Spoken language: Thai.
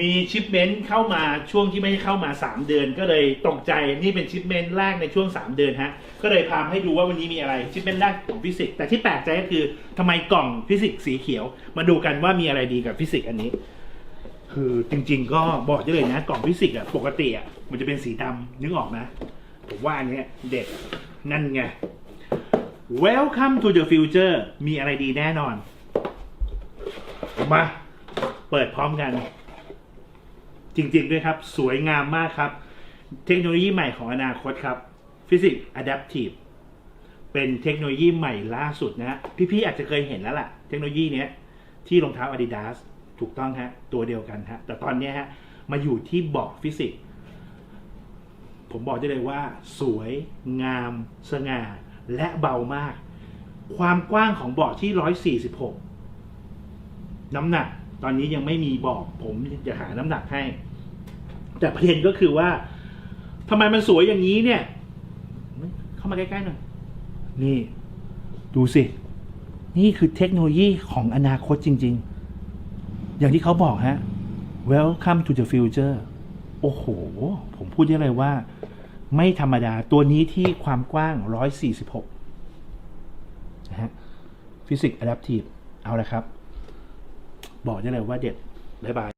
มีชิปเมนต์เข้ามาช่วงที่ไม่ได้เข้ามา 3 เดือน ก็เลยตกใจนี่เป็นชิปเมนต์แรกในช่วง 3 เดือนฮะก็เลยพามให้ดูว่าวันนี้มีอะไรชิปเมนต์แรกของฟิสิกส์แต่ที่แปลกใจก็คือทำไมกล่องฟิสิกส์สีเขียว มาดูกันว่ามีอะไรดีกับฟิสิกส์อันนี้ คือจริง ๆ ก็บอกได้เลยนะ กล่องฟิสิกส์อะปกติอะมันจะเป็นสีดำนึกออกนะผมว่าอันเนี้ยเด็ดนั่นไง Welcome to the future มีอะไรดีแน่นอนมาเปิดพร้อมกัน จริงๆด้วยครับ สวยงามมากครับ เทคโนโลยีใหม่ของอนาคตครับ Physics Adaptive เป็นเทคโนโลยีใหม่ล่าสุดนะฮะพี่ๆอาจจะเคยเห็นแล้วล่ะ เทคโนโลยีเนี้ยที่รองเท้า Adidas ถูกต้องฮะ ตัวเดียวกันฮะ แต่ตอนนี้ฮะ มาอยู่ที่เบาะฟิสิกส์ผมบอกได้เลยว่า สวยงาม สง่า และเบามาก ความกว้างของเบาะที่ 146 น้ำหนัก ตอนนี้ยังไม่มีบอกผมจะหาน้ำหนักให้ แต่ประเด็นก็คือว่าทำไมมันสวยอย่างนี้เนี่ย เข้ามาใกล้ๆหน่อย นี่ ดูสิ นี่คือเทคโนโลยีของอนาคตจริง ๆ อย่างที่เขาบอกฮะ Welcome to the future โอ้โห ผมพูดได้เลยว่า ไม่ธรรมดาตัวนี้ที่ความกว้าง 146นะฮะฟิสิกส์อะดัพทีฟเอาละครับ บอกได้เลยว่าเด็ดบ๊ายบาย